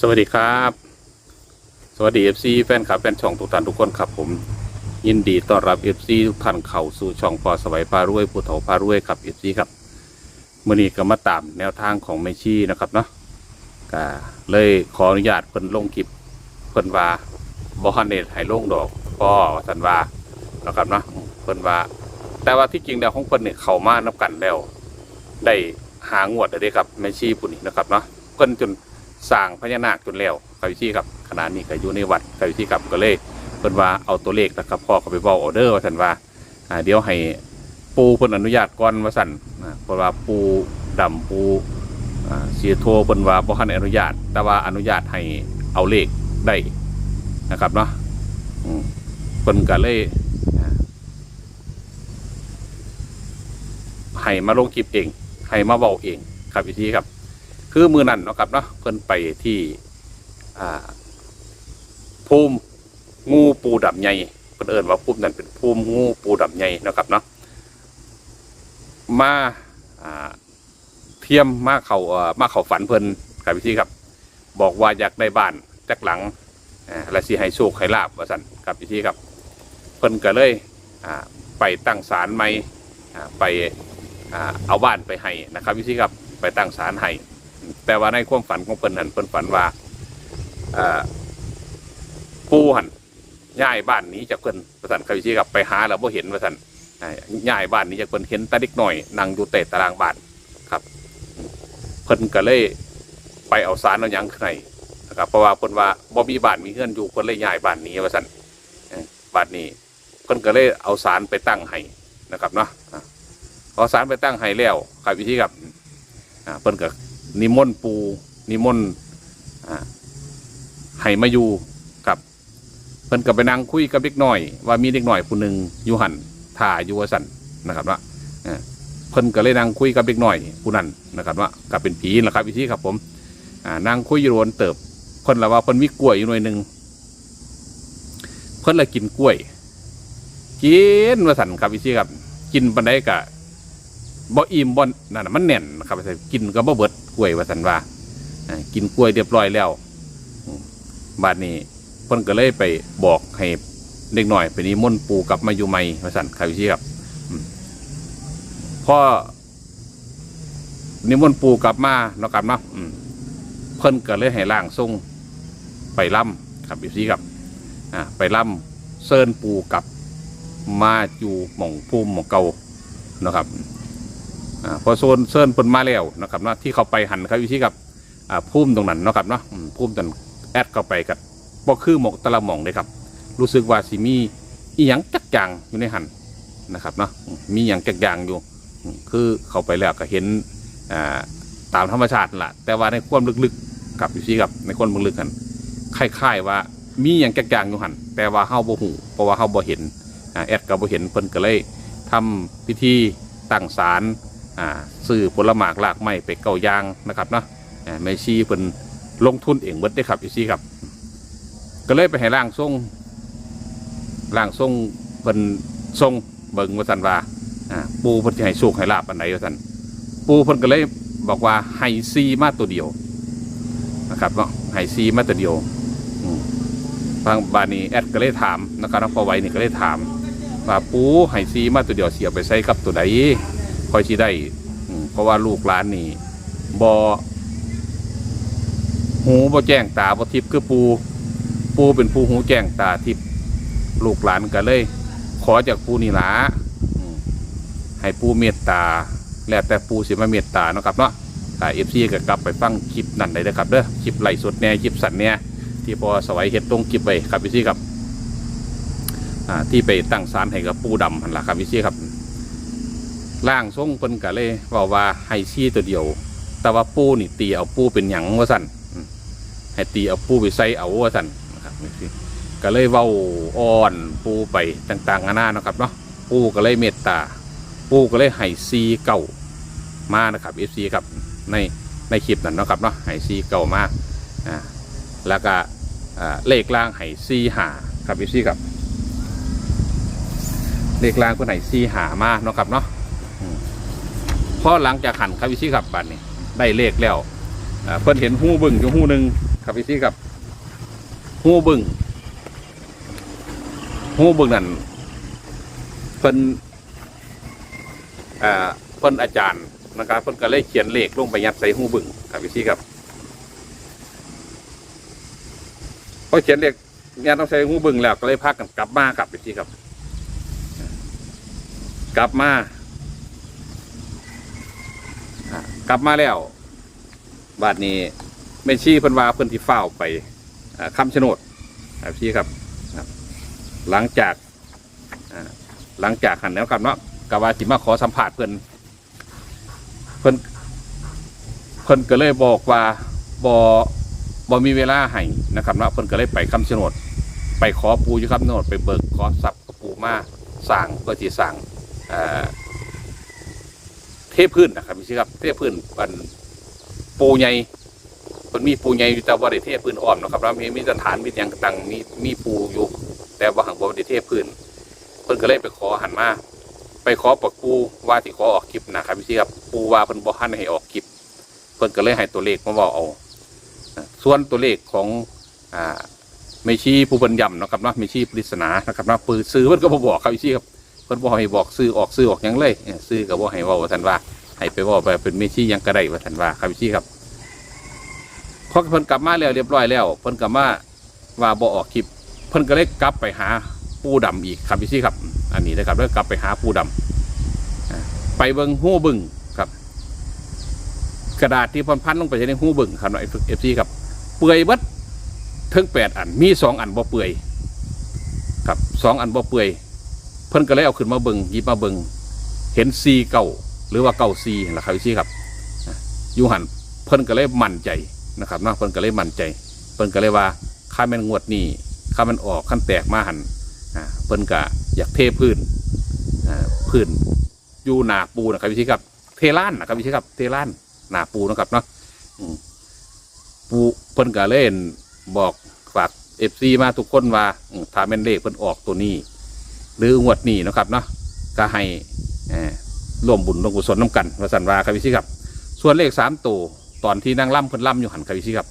สวัสดีครับ สวัสดี FC แฟนคลับแฟนช่องทุกท่านทุกคนครับผม ยินดีต้อนรับ FC ทุกท่านเข้าสู่ช่องพอสวัยพารวยผู้เฒ่าพารวยครับ FC ครับมื่อนี้ก็มาตามแนวทางของไม่ชี้นะครับเนาะก็เลยขออนุญาตเพิ่นลงคลิปเพิ่นว่าบ่ฮันเนตให้ลงดอกพ่อสันว่านะครับเนาะเพิ่นว่า แต่ว่าที่จริงแล้วของเพิ่นเนี่ยเข้ามานับกันแล้ว ได้หางวดเลยเด้ครับไม่ชี้ปุ่นนี้นะครับเนาะเพิ่นจน สร้างพญานาคจนแล้วกาวิชีครับขณะนี้ก็อยู่ในวัดกาวิชีครับก็เลยเพิ่นว่าเอาตัวเลขนะครับพ่อเขาไปบอกออเดอร์ว่าสันว่าอ่าเดี๋ยวให้ปูเพิ่นอนุญาตก่อนว่าสันอ่าเพราะว่าปูดำปูอ่าเสียโทเพิ่นว่าบ่ทันอนุญาต แต่ว่าอนุญาตให้เอาเลขได้นะครับเนาะอืมเพิ่นก็เลยอ่าให้มาลงคลิปเองให้มาเว้าเองครับวิธีครับ คือมือนั่นเนาะครับเนาะเพิ่นไปที่ภูมิงูปูดำใหญ่เพิ่นเอิ้นว่าภูมินั่นเป็นภูมิงูปูดำใหญ่นะครับเนาะมาเทียมมาเขาเอ่อมาเขาฝันเพิ่นครับพี่ครับ บอกว่าอยากได้บ้านจักหลังอ่าและสิให้โชคให้ลาบว่าซั่นครับพี่ครับเพิ่นก็เลยไปตั้งศาลใหม่ไปอเอาบ้านไปให้นะครับพี่ครับไปตั้งศาลให้ แต่ว่าในความฝันของเพิ่นหันเพิ่นฝันว่าเอ่อปูหันย้ายบ้านนี้จากเพิ่นประสันคำชี้กับไปหาแล้วบ่เห็นประสันอ่าย้ายบ้านนี้จากเพิ่นเห็นตาเด็กหน่อยนั่งอยู่เตะตารางบ้านครับ เพิ่นก็เลยไปเอาสารเอาหยังขึ้นในนะครับเพราะว่าเพิ่นว่าบ่มีบ้านมีเฮือนอยู่เพิ่นเลยย้ายบ้านนี้ประสันบ้านนี้เพิ่นก็เลยเอาสารไปตั้งให้นะครับเนาะเอาสารไปตั้งให้แล้วครับวิธีครับเพิ่นก็ นิมนต์ปูนิมนต์ให้มาอยู่กับเพิ่นกับไปนั่งคุยกับเด็กหน่อย ว่ามีเด็กหน่อยผู้หนึ่งอยู่หันถ่าอยู่วสันนะครับว่าเพิ่นก็เลยนั่งคุยกับเด็กหน่อยผู้นั้นนะครับว่ากับเป็นผีนะครับวิธีครับผมอ่านั่งคุยอยู่โรนเติบเพิ่นละว่าเพิ่นมีกล้วยอยู่หน่วยหนึ่งเพิ่นละกินกล้วยกินว่าสันครับวิธีครับ กินปันไดกะ บ่อิ่มบ่นั่นนะมันแน่นนะครับกินก็บ่เบิดกล้วยว่าสันว่ากินกล้วยเรียบร้อยแล้วบาดนี้เพิ่นก็เลยไปบอกให้เด็กหน่อยไปนิมนปูกลับมาอยู่ใหม่ว่าสันครับพี่ครับอืมพอนิมนต์ปูกลับมาเนาะครับเนาะเพิ่นก็เลยให้ร่างทรงไปล่ำครับพี่ครับอ่าไปล่ำเซินปูกลับมาอยู่หม่องภูมิหม่องเก่าเนาะครับ พอโซนเซิร์นเพิ่นมาแล้วนะครับเนาะที่เขาไปหันครับวิธีกับพุ่มตรงนั้นนะครับเนาะพุ่มตรงแอดเข้าไปกับบ่คือหมกตะละหม่องเลยครับ รู้สึกว่าสิมีอีหยังจักจางอยู่ในหันนะครับเนาะมีอย่างจักจางอยู่ คือเข้าไปแล้วก็เห็นตามธรรมชาติล่ะ แต่ว่าในความลึกๆกับวิธีกับในความลึกๆกันคล้ายๆว่ามีอย่างจักจางอยู่หันแต่ว่าเฮาบ่ฮู้เพราะว่าเฮาบ่เห็นแอดก็บ่เห็นเพิ่นก็เลยทำพิธีตั้งศาล อ่าซื้อผลหมากลากไม้ไปเก่ายางนะครับเนาะอ่าไม่ชีเป็นลงทุนเองเบิดได้ครับอีซี่ครับ ก็เลยไปให้ร่างทรงร่างทรงเป็นทรงเบิงว่าสันว่าปูเพิ่นจะให้โชคให้ลาบอันไหนว่าสันปูเพิ่นก็เลยบอกว่าให้ซีมาตัวเดียวนะครับเนาะให้ซีมาตัวเดียวทางบานีแอดก็เลยถามนะครับน้องปอไว้นี่ก็เลยถามว่าปูให้ซีมาตัวเดียวเสียไปใส่กับตัวใดค อยสิได้อืมเพราะว่าลูกหลานนี่บอหูบ่แจ้งตาบ่ทิพย์คือปูปูเป็นผู้หูแจ้งตาทิพย์ลูกหลานก็เลย ขอจากปูนี่ละอืมให้ปูเมตตา แล้วแต่ปูสิมาเมตตาเนาะครับเนาะถ้าเอฟซีก็กลับไปฟังคลิปนั่นได้เลยนะครับเด้อคลิปไหล่สดแน่คลิปสั่นเนี่ยที่พอสวัยเฮ็ดตรงคลิปไปครับพี่ซีครับ อ่าที่ไปตั้งศาลให้กับปูดำหันละครับพี่ซีครับ ร่างทรงเพิ่นก็เลยบอกว่าให้ซี่ตัวเดียว แต่ว่าปูนี่ตีเอาปูเป็นหยังว่าสั่นให้ตีเอาปูไปใส่เอาว่าสั่นนะครับนี่สิก็เลยเว้าอ่อนปูไปต่างๆนานานะครับเนาะปูก็เลยเมตตา ปูก็เลยให้ซีเก่ามานะครับเอฟซีครับในในคลิปนั้นเนาะครับเนาะให้ซีเก่ามาอ่าแล้วก็อ่าเลขล่างให้ซีหาครับเอฟซีครับเลขล่างเพื่อให้ซีหามาเนาะครับเนาะ อหลังจากหันครับวิชิครับบัตรนี่ได้เลขแล้วเพิ่นเห็นหูบึงอยู่หูหนึ่งครับพี่ซี่ครับหูบึงหูบึงนั่นเพิ่นอ่าเพิ่นอาจารย์นะครับเพิ่นก็เลยเขียนเลขลงไปยัดใส่หูบึงครับพี่ซี่ครับพอเขียนเลขยัดต้องใส่หูบึงแล้วก็เลยพากันกลับมาครับพี่ซี่ครับ กลับมาอ่า กลับมาแล้วบาดนี้แม่ชีเพิ่นว่าเพิ่นที่เฝ้าไปอ่าชะโนดครับพี่ครับ หลังจากหลังจากหันแล้วครับเนาะกว่าสิมาขอสัมผัสเพิ่นเพิ่นเพิ่นก็เลยบอกว่าบอบอมีเวลาให้นะครับเนาะเพิ่นก็เลยไปคำชะโนด ไปขอปูอยู่คำชะโนดไปเบิกขอทรัพย์กับปูมาสร้างเพื่อที่สร้าง เทพื้นนะครับพี่ครับ เทพื้นมันปูใหญ่มันมีปูใหญ่อยู่แต่ว่าได้เทพื้นอ้อมนะครับแล้วมีมีสถานมีอย่างต่างมีมีปูอยู่แต่ว่าหางบ่ได้เทพื้นเพิ่นก็เลยไปขอหันมาไปขอปักปูว่าที่ขอออกคลิปนะครับพี่ครับปูว่าเพิ่นบ่หันให้ออกคลิปเพิ่นก็เลยให้ตัวเลขมาบอกเอาส่วนตัวเลขของอ่าไม่ชี้ผู้บรรยำนะครับเนาะไม่ชี้ปริศนานะครับเนาะปืนซื้อเพิ่นก็บ่บอกครับพี่ครับ เพิ่นบ่ให้บอกซื้อออกซื้อออกหยังเลยเออซื้อก็บ่ให้เว้าว่าซั่นว่าให้ไปเว้าไปเป็นเมชี่ยังก็ไดว่าซั่นว่าครับพี่ครับพอเพิ่นกลับมาแล้วเรียบร้อยแล้วเพิ่นกลับมาว่าบ่ออกคลิปเพิ่นก็เลยกลับไปหาปูดำอีกครับพี่ครับ อันนี้นะครับแล้วกลับไปหาปูดำอ่าไปเบิ่งหู้บึงครับ กระดาษที่เพิ่นพันลงไปในหู้บึงครับเนาะ FC ครับ เปื่อยเบิดถึงแปดอันมีสองอันบ่เปื่อย ครับสองอันบ่เปื่อย เพิ่นก็เลยเอาขึ้นมาเบิงหยิบมาเบิงเห็นซีเก่าหรือว่าเก่าซีล่ะครับพี่ครับอยู่หันเพิ่นก็เลยมั่นใจนะครับนาะเพิ่นก็เลยมั่นใจ เพิ่นก็เลยว่าข้าม่นงวดนี้ข้ามันออกขั้นแตกมาหันเพิ่นก็อยากเทพื้นพื้นอยู่หนาปูนะครับพี่ครับ เทล้านนะครับพี่ครับ เทล้านหนาปูนะครับเนาะปูเพิ่นก็เล่นบอกฝากเอฟซีมาทุกคนว่าถ้าแม่นเลขเพิ่นออกตัวนี้ หรืองวดนี้นะครับเนาะก็ให้ร่วมบุญร่วมกุศลน้ำกันวาสันวาครับพี่ครับ ส่วนเลขสามตัวตอนที่นั่งล่ำเพิ่นล่ำอยู่หันครับพี่ครับ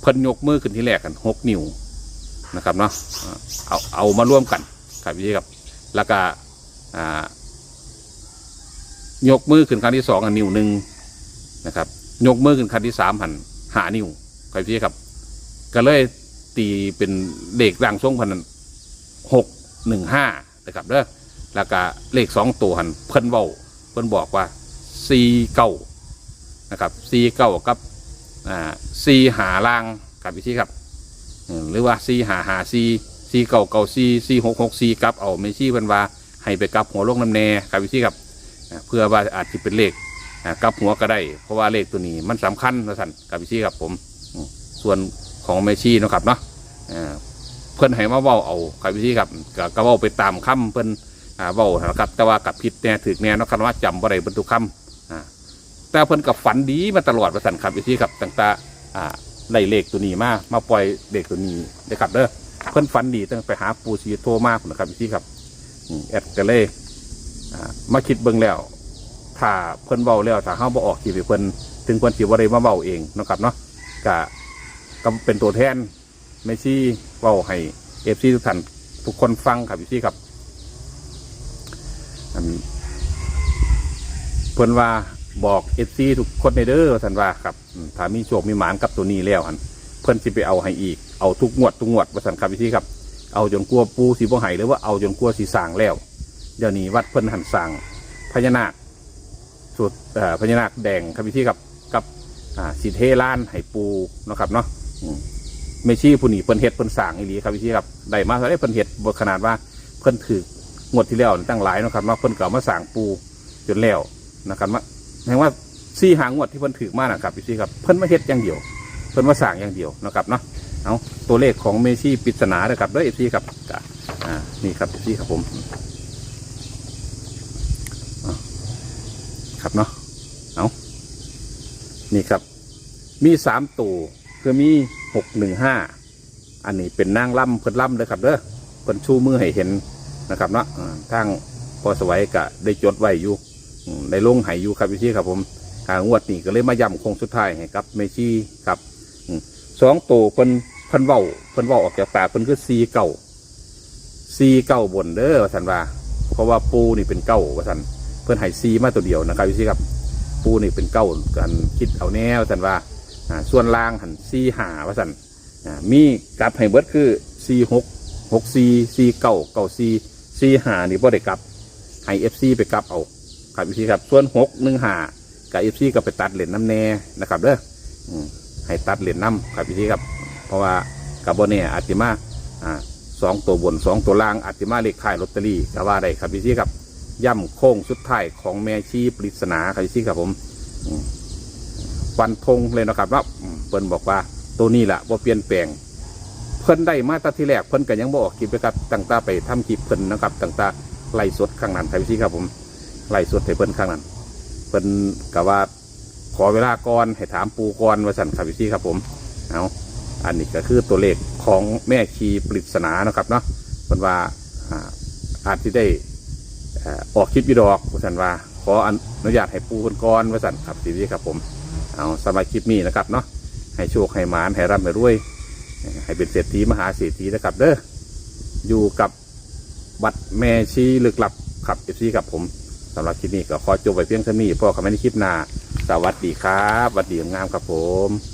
เพิ่นยกมือขึ้นที่แรกกันหกนิ้วนะครับเนาะเอาเอามาร่วมกันครับพี่ครับ แล้วก็ยกมือขึ้นครั้งที่สองอันนิ้วหนึ่งนะครับ ยกมือขึ้นครั้งที่สามหันหานิ้วครับพี่ครับ ก็เลยตีเป็นเลขร่างทรงพันหกหนึ่งห้า นะครับเด้อแล้วก็เลขสองตัวหันเพิ่นเบาเพิ่นบอกว่าสี่เก้านะครับสี่เก้ากับอ่าสี่หาล่างกับพี่ที่ครับหรือว่าสี่หาหาสี่สี่เก้าเก้าสี่สี่หกหกสี่กับเอาไม่ชี้เพิ่นว่าให้ไปกับหัวลงน้ำแน่ครับพี่ที่ครับเพื่อว่าอาจจะเป็นเลขกับหัวก็ได้ เพราะว่าเลขตัวนี้มันสำคัญนะท่านกับพี่ที่ครับผมส่วนของเมชี่นะครับเนาะอ่า พิ่นให้มาเว้าเอาครับพี่ครับก็ก็เว้าไปตามคำเพิ่นอ่าเว้านะครับ แต่ว่ากับผิดแน่ถึกแน่เนาะคันว่าจำบ่ได้เพิ่นทุกคำอ่าแต่เพิ่นกับฝันดีมาตลอดว่าซั่นครับพี่ครับตั้งแต่อ่าได้เลขตัวนี้มามาปล่อยเลขตัวนี้ได้ครับเด้อเพิ่นฝันดีตั้งไปหาปู่ศรีโทมากนะครับพี่ครับแอดก็เล่มาคิดเบิ่งแล้ว ถ้าเพิ่นเว้าแล้วถ้าเฮาบ่ออกที่เพิ่นถึงเพิ่นสิบ่ได้มาเว้าเองนะครับเนาะก็ก็เป็นตัวแทน ไม่ชี้เว่าให้เอฟซีทุกท่านทุกคนฟังครับพี่ซี่ครับเพิ่นว่าบอกเอฟซีทุกคนในเด้อท่านว่าครับถ้ามีโชคมีหมานกับตัวนี้แล้วหันเพิ่นสิไปเอาให้อีกเอาทุกงวดทุกงวดว่าสันครับพี่ซี่ครับ เอาจนกลัวปูสีบ่ให้หรือว่าเอาจนกลัวสีสางแล้ว เดี๋ยวนี้วัดเพิ่นหันสางพญานาคสุดเอ่อพญานาคแดงครับพี่ซี่ครับกับอ่าสีเทล้านให้ปูนะครับเนาะ ไม่ชี้ผู้นี้เพิ่นเฮ็ดเพิ่นสร้างอีหลีครับพี่ครับได้มาได้เพิ่นเฮ็ดบทขนาดว่าเพิ่นถืองวดที่แล้วตั้งหลายเนาะครับเนาเพิ่นก็เอามาสร้างปูจนแล้วนะครับว่าแปลว่าซี่หางวดที่เพิ่นถือมานะครับพี่ครับเพิ่นมาเฮ็ดอย่างเดียว เพิ่นมาสร้างอย่างเดียวนะครับเนาะเอาตัวเลขของเมชี่ปริศนาเลยครับด้วยเอฟซีครับอ่านี่ครับเอฟซีครับผมครับเนาะเอานี่ครับ มีสามตัวคือมี หกหนึ่งห้าอันนี้เป็นนางล่ำเพิ่นล่ำเลยครับเด้อเพิ่นชูมือให้เห็นนะครับเนาะทางพอสวัยกะได้จดไว้อยู่อืมได้ลงให้อยู่ครับพี่ที่ครับผมหางวดนี้ก็เลยมาย้ำโคงสุดท้ายให้กับเมชีครับสองตัวเพิ่นเพิ่นเว้าเพิ่นเว้าออกจากปากเพิ่นคือซีเก่าซีเก่าบนเด้อว่าสันว่า เพราะว่าปูนี่เป็นเก้าว่าสันเพิ่นให้ซีมาตัวเดียวนะครับพี่ซีครับปูนี่เป็นเก้ากันคิดเอาแน่ว่าสันว่า อ่าส่วนล่างหันซีหาว่าสันอ่ามีกลับให้เบิดคือซีหกหกซีซีเก้าเก้าซีซีหานี่บ่ได้กลับให้เอฟซีไปกลับเอาครับพี่ซีครับส่วนหกหนึ่งหากับเอฟซีก็ไปตัดเหรียญน้ำแน่นะครับเด้ออืมให้ตัดเหรียญน้ำครับพี่ซีครับเพราะว่ากับโบเน่อาจจะมาอ่าสองตัวบนสองตัวล่างอาจจะมาเลขขายลอตเตอรี่ก็ว่าได้ครับพี่ซีครับย่ำโค้งสุดท้ายของแม่ชีปริศนาครับพี่ซีครับผมอืม ฟันธงเลยนะครับว่าเพิ่นบอกว่าตัวนี้แหละว่าเปลี่ยนแปลง เพิ่นได้มาตั้งที่แรกเพิ่นก็ยังบออกคลิปไปครับตั้งตาไปทำคลิปเพิ่นนะครับตั้งตาไล่สดข้างนั้นครับพี่ครับผมไล่สดให้เพิ่นข้างนั้นเพิ่นกับว่าขอเวลาก่อนให้ถามปูก่อนว่าสันครับพี่ซีครับผมเอาอันนี้ก็คือตัวเลขของแม่ชีปริศนานะครับเนาะเพิ่นว่าอาอาจจะได้ออกคลิปวิดอกว่าสันว่าขออนุญาตให้ปูคนก่อนว่าสันครับทีนี้ครับผม เอาสำหรับคลิปนี้นะครับเนาะให้โชคให้หมานให้ร่ำให้รวย ให้เป็นเศรษฐีมหาเศรษฐีนะครับเด้ออยู่กับบัตรแม่ชีลึกลับขับเอฟซีกับผมสำหรับคลิปนี้ก็ขอจบไว้เพียงเท่านี้พ่อคำไม่ได้คลิปหน้าสวัสดีครับสวัสดีงามครับผม